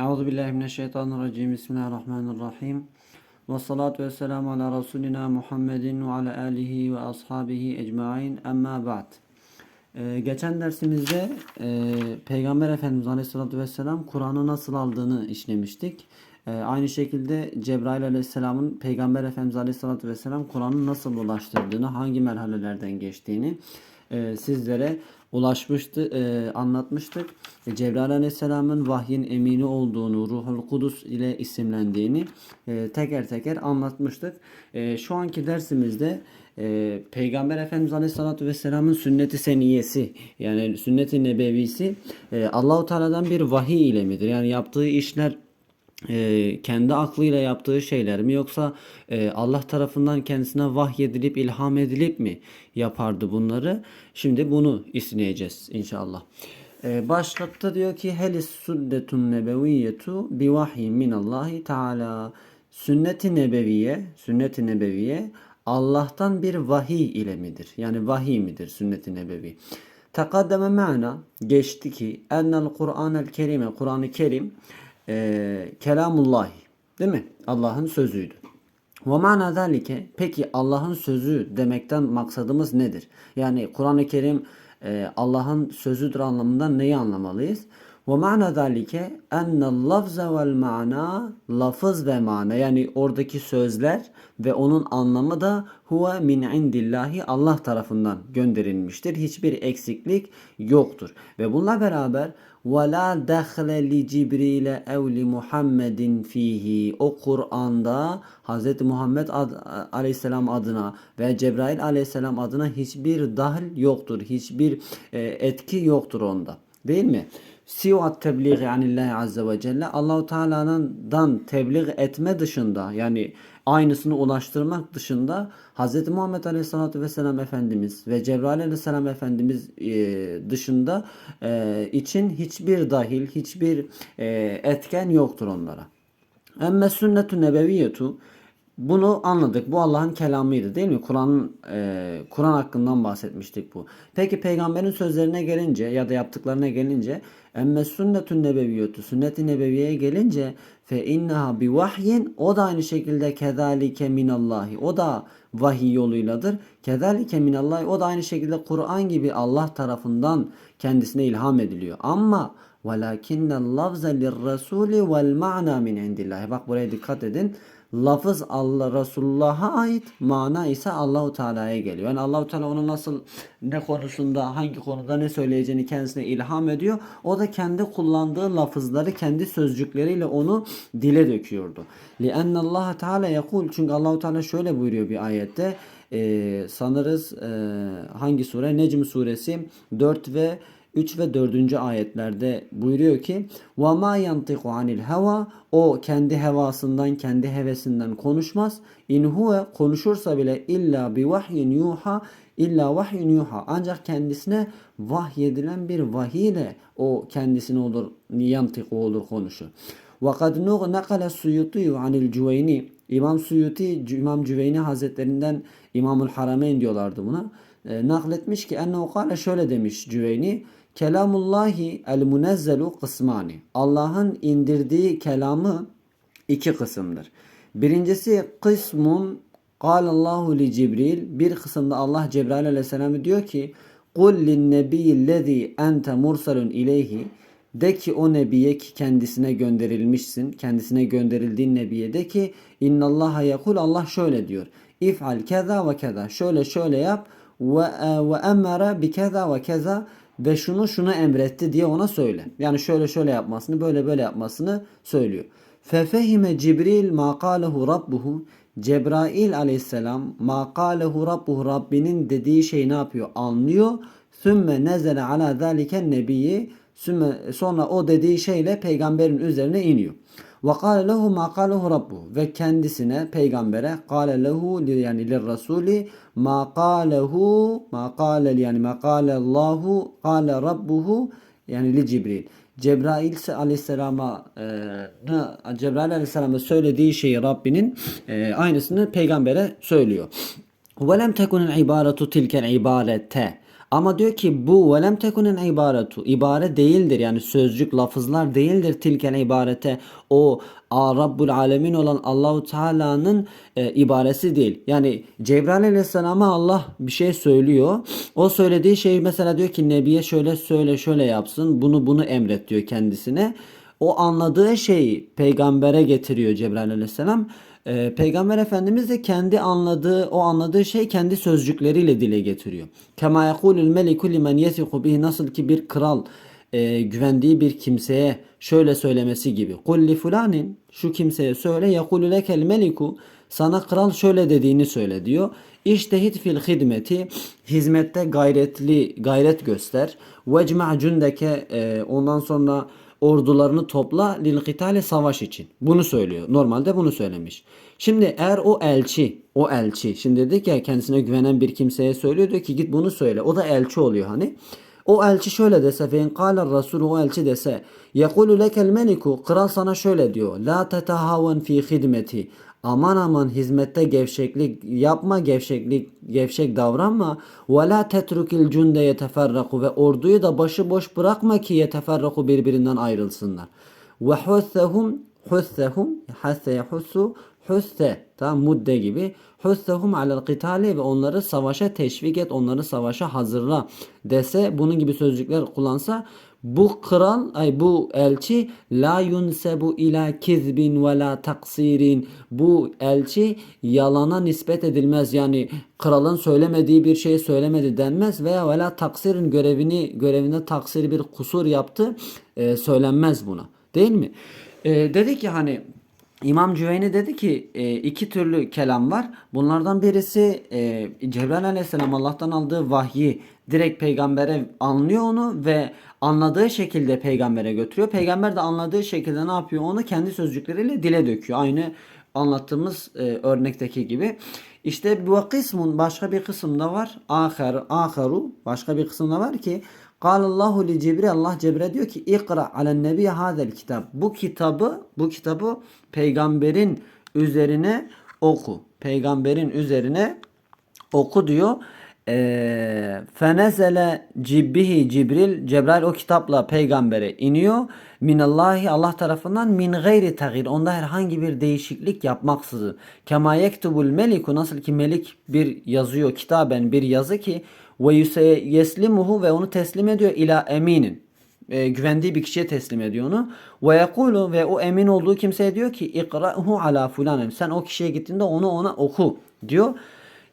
Euzu billahi mineşşeytanirracim. Bismillahirrahmanirrahim. Ve salatu ve selamu ala Resulina Muhammedin ve ala alihi ve ashabihi ecmain. Emma ba'd. Ee, geçen dersimizde e, Peygamber Efendimiz Aleyhisselatü Vesselam Kur'an'ı nasıl aldığını işlemiştik. Ee, aynı şekilde Cebrail Aleyhisselam'ın Peygamber Efendimiz Aleyhisselatü Vesselam Kur'an'ı nasıl ulaştırdığını, hangi merhalelerden geçtiğini e, sizlere ulaşmıştı, e, anlatmıştık. E, Cebrail Aleyhisselam'ın vahyin emini olduğunu, Ruhul Kudüs ile isimlendiğini e, teker teker anlatmıştık. E, şu anki dersimizde e, Peygamber Efendimiz Aleyhisselatü Vesselam'ın sünneti seniyesi yani sünneti nebevisi e, Allahu Teala'dan bir vahiy ile midir? Yani yaptığı işler e, kendi aklıyla yaptığı şeyler mi yoksa e, Allah tarafından kendisine vahyedilip ilham edilip mi yapardı bunları? Şimdi bunu isteyeceğiz inşallah. E, başlıkta diyor ki helis sünnetun nebeviyyetu bi vahyin minallahi teala. Sünnet-i nebeviye, sünnet-i nebeviye Allah'tan bir vahiy ile midir? Yani vahiy midir sünnet-i nebevi? Tekaddeme mana geçti ki ennel Kur'anel Kerime Kur'an-ı Kerim e, kelamullahi değil mi? Allah'ın sözüydü. Ve mana zalike peki Allah'ın sözü demekten maksadımız nedir? Yani Kur'an-ı Kerim e, Allah'ın sözüdür anlamında neyi anlamalıyız? Ve mana zalike ennel lafze vel mana lafız ve mana yani oradaki sözler ve onun anlamı da huve min indillahi Allah tarafından gönderilmiştir. Hiçbir eksiklik yoktur. Ve bununla beraber li Cibril'e ev li Muhammedin fihi. O Kur'an'da Hz. Muhammed ad, aleyhisselam adına ve Cebrail aleyhisselam adına hiçbir dahil yoktur. Hiçbir e, etki yoktur onda. Değil mi? Sivat tebliği anillahi azze ve celle Allahu Teala'dan tebliğ etme dışında yani aynısını ulaştırmak dışında Hz. Muhammed Aleyhisselatü Vesselam Efendimiz ve Cebrail Aleyhisselam Efendimiz e, dışında e, için hiçbir dahil, hiçbir e, etken yoktur onlara. Emme sünnetu nebeviyetu bunu anladık. Bu Allah'ın kelamıydı değil mi? Kur'an'ın e, Kur'an hakkından bahsetmiştik bu. Peki peygamberin sözlerine gelince ya da yaptıklarına gelince emme sünnetün nebeviyyatü sünnet-i nebeviyeye gelince fe inneha bi vahyin o da aynı şekilde kezalike minallahi o da vahiy yoluyladır. Kezalike minallahi o da aynı şekilde Kur'an gibi Allah tarafından kendisine ilham ediliyor. Ama velakinnel lafze lirrasuli vel ma'na min indillahi. Bak buraya dikkat edin lafız Allah Resulullah'a ait, mana ise Allahu Teala'ya geliyor. Yani Allahu Teala onu nasıl ne konusunda, hangi konuda ne söyleyeceğini kendisine ilham ediyor. O da kendi kullandığı lafızları kendi sözcükleriyle onu dile döküyordu. لِأَنَّ اللّٰهَ Teala yakul çünkü Allahu Teala şöyle buyuruyor bir ayette. Ee, sanırız e, hangi sure? Necm suresi 4 ve 3 ve 4. ayetlerde buyuruyor ki وَمَا يَنْطِقُ عَنِ الْهَوَى O kendi hevasından, kendi hevesinden konuşmaz. İn huve konuşursa bile illa bi vahyin yuha illa vahyin yuha ancak kendisine vahyedilen bir vahiy ile o kendisine olur yantiku olur konuşur. وَقَدْ نَقَلَ السُّيُطِيُّ عَنِ الْجُوَيْنِ İmam Suyuti, İmam Cüveyni Hazretlerinden İmamul Harameyn diyorlardı buna. E, nakletmiş ki ennehu kâle şöyle demiş Cüveyni Kelamullahi el munezzelu kısmani. Allah'ın indirdiği kelamı iki kısımdır. Birincisi kısmun Allahu li Cibril. Bir kısımda Allah Cebrail aleyhisselam diyor ki Kul lin nebiyyillezî ente mursalun ileyhi de ki o nebiye ki kendisine gönderilmişsin. Kendisine gönderildiğin nebiye de ki innallaha yakul Allah şöyle diyor. İf'al keza ve keza. Şöyle şöyle yap ve ve emara bi keza ve keza ve şunu şunu emretti diye ona söyle. Yani şöyle şöyle yapmasını, böyle böyle yapmasını söylüyor. Fefehime Cibril ma kalehu rabbuhu Cebrail aleyhisselam ma kalehu rabbuhu Rabbinin dediği şeyi ne yapıyor? Anlıyor. Sümme nezele ala zaliken nebiyyi sonra o dediği şeyle peygamberin üzerine iniyor. Ve kâle lehu ma kâlehu rabbu ve kendisine peygambere kâle lehu yani lir rasuli ma kâlehu ma kâle yani ma kâle Allahu kâle rabbuhu yani li Cibril. Cebrail aleyhisselama e, Cebrail aleyhisselama söylediği şeyi Rabbinin e, aynısını peygambere söylüyor. Ve lem tekunul ibaretu tilkel ibarete Ama diyor ki bu velem tekunen ibaretu ibare değildir yani sözcük lafızlar değildir tilken ibarete o Rabbul Alemin olan Allahu Teala'nın e, ibaresi değil. Yani Cebrail Aleyhisselam'a Allah bir şey söylüyor. O söylediği şey mesela diyor ki Nebiye şöyle söyle şöyle yapsın bunu bunu emret diyor kendisine. O anladığı şeyi peygambere getiriyor Cebrail Aleyhisselam. Ee, Peygamber Efendimiz de kendi anladığı o anladığı şey kendi sözcükleriyle dile getiriyor. Kema yekulul meliku limen yesiku bihi nasıl ki bir kral e, güvendiği bir kimseye şöyle söylemesi gibi. Kul li fulanin şu kimseye söyle yekulu lekel meliku sana kral şöyle dediğini söyle diyor. İştehit fil hidmeti hizmette gayretli gayret göster. Vecma cündeke e, ondan sonra ordularını topla lil kitale savaş için. Bunu söylüyor. Normalde bunu söylemiş. Şimdi eğer o elçi, o elçi, şimdi dedik ya kendisine güvenen bir kimseye söylüyor diyor ki git bunu söyle. O da elçi oluyor hani. O elçi şöyle dese fe in kâle rasul o elçi dese yekulu lekel meliku kral sana şöyle diyor. La tetahaven fi hidmeti. Aman aman hizmette gevşeklik yapma, gevşeklik gevşek davranma. Ve la tetrukil cunde yeteferraku ve orduyu da başıboş bırakma ki yeteferraku birbirinden ayrılsınlar. Ve hussehum hussehum hasse yahussu husse tamam mudde gibi hussehum alel kitali ve onları savaşa teşvik et, onları savaşa hazırla dese bunun gibi sözcükler kullansa bu kral ay bu elçi la yunsebu ila kizbin ve la taksirin bu elçi yalana nispet edilmez yani kralın söylemediği bir şey söylemedi denmez veya ve la taksirin görevini görevinde taksir bir kusur yaptı e, söylenmez buna değil mi? E, dedi ki hani İmam Cüveyni dedi ki e, iki türlü kelam var. Bunlardan birisi e, Cebrail aleyhisselam Allah'tan aldığı vahyi direkt peygambere anlıyor onu ve anladığı şekilde peygambere götürüyor. Peygamber de anladığı şekilde ne yapıyor? Onu kendi sözcükleriyle dile döküyor. Aynı anlattığımız e, örnekteki gibi. İşte bu kısmın başka bir kısımda var. Ahar, aharu başka bir kısımda var ki Allahu li Cibril Allah Cebre diyor ki ikra alen nebi hadel kitap. Bu kitabı bu kitabı peygamberin üzerine oku. Peygamberin üzerine oku diyor. Eee fenezele cibbihi Cibril Cebrail o kitapla peygambere iniyor. Minallahi Allah tarafından min gayri tagir. Onda herhangi bir değişiklik yapmaksızın. Kema yektubul meliku nasıl ki melik bir yazıyor kitaben bir yazı ki ve yeslimuhu ve onu teslim ediyor ila eminin. E, güvendiği bir kişiye teslim ediyor onu. Ve yekulu ve o emin olduğu kimseye diyor ki ikra'hu ala fulanen. Sen o kişiye gittiğinde onu ona oku diyor.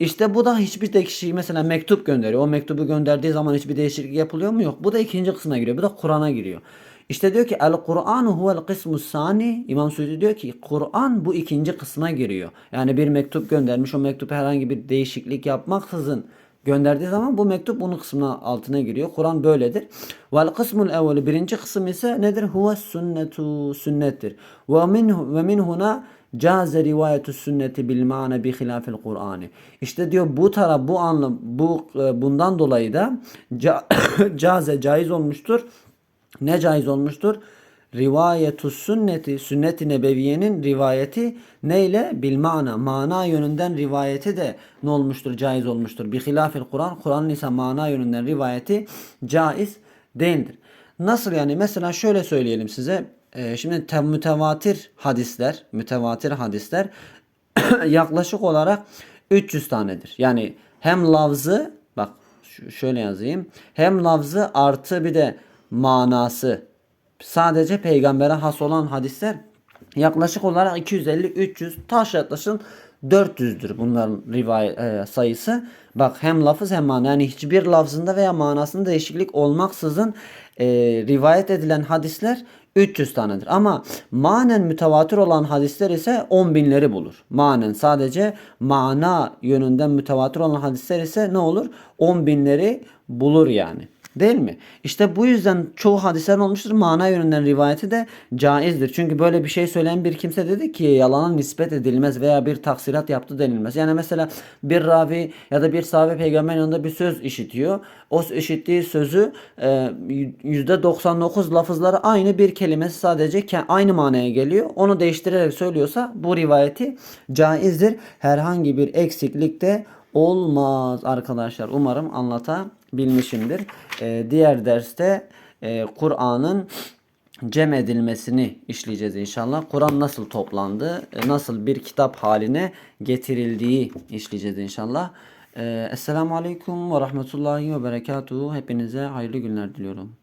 İşte bu da hiçbir de kişi mesela mektup gönderiyor. O mektubu gönderdiği zaman hiçbir değişiklik yapılıyor mu? Yok. Bu da ikinci kısmına giriyor. Bu da Kur'an'a giriyor. İşte diyor ki el Kur'anu huvel kısmu sani. İmam Suyuti diyor ki Kur'an bu ikinci kısma giriyor. Yani bir mektup göndermiş. O mektup herhangi bir değişiklik yapmaksızın gönderdiği zaman bu mektup bunun kısmına altına giriyor. Kur'an böyledir. Vel kısmul evveli birinci kısım ise nedir? Huve sünnetu sünnettir. Ve min ve min huna caze rivayetu sünneti bil ma'ne bi hilafil Kur'an'ı. İşte diyor bu taraf bu anlam bu e, bundan dolayı da ca, caze caiz olmuştur. Ne caiz olmuştur? rivayetu sünneti sünnet-i nebeviyenin rivayeti neyle bil mana mana yönünden rivayeti de ne olmuştur caiz olmuştur bi hilafil Kur'an Kur'an'ın ise mana yönünden rivayeti caiz değildir. Nasıl yani? Mesela şöyle söyleyelim size. Ee, şimdi te- mütevatir hadisler mütevatir hadisler yaklaşık olarak 300 tanedir. Yani hem lafzı bak şöyle yazayım. Hem lafzı artı bir de manası. Sadece peygambere has olan hadisler yaklaşık olarak 250-300 taş yaklaşın 400'dür bunların rivayet e, sayısı. Bak hem lafız hem mana. Yani hiçbir lafzında veya manasında değişiklik olmaksızın e, rivayet edilen hadisler 300 tanedir. Ama manen mütevatir olan hadisler ise 10 binleri bulur. Manen sadece mana yönünden mütevatir olan hadisler ise ne olur? 10 binleri bulur yani. Değil mi? İşte bu yüzden çoğu hadisler olmuştur. Mana yönünden rivayeti de caizdir. Çünkü böyle bir şey söyleyen bir kimse dedi ki yalana nispet edilmez veya bir taksirat yaptı denilmez. Yani mesela bir ravi ya da bir sahabe peygamberin yanında bir söz işitiyor. O işittiği sözü e, %99 lafızları aynı bir kelimesi sadece aynı manaya geliyor. Onu değiştirerek söylüyorsa bu rivayeti caizdir. Herhangi bir eksiklik de olmaz arkadaşlar. Umarım anlatabildim. Bilmişimdir. E, diğer derste e, Kur'an'ın cem edilmesini işleyeceğiz inşallah. Kur'an nasıl toplandı, e, nasıl bir kitap haline getirildiği işleyeceğiz inşallah. E, Esselamu Aleyküm ve Rahmetullahi ve Berekatuhu. Hepinize hayırlı günler diliyorum.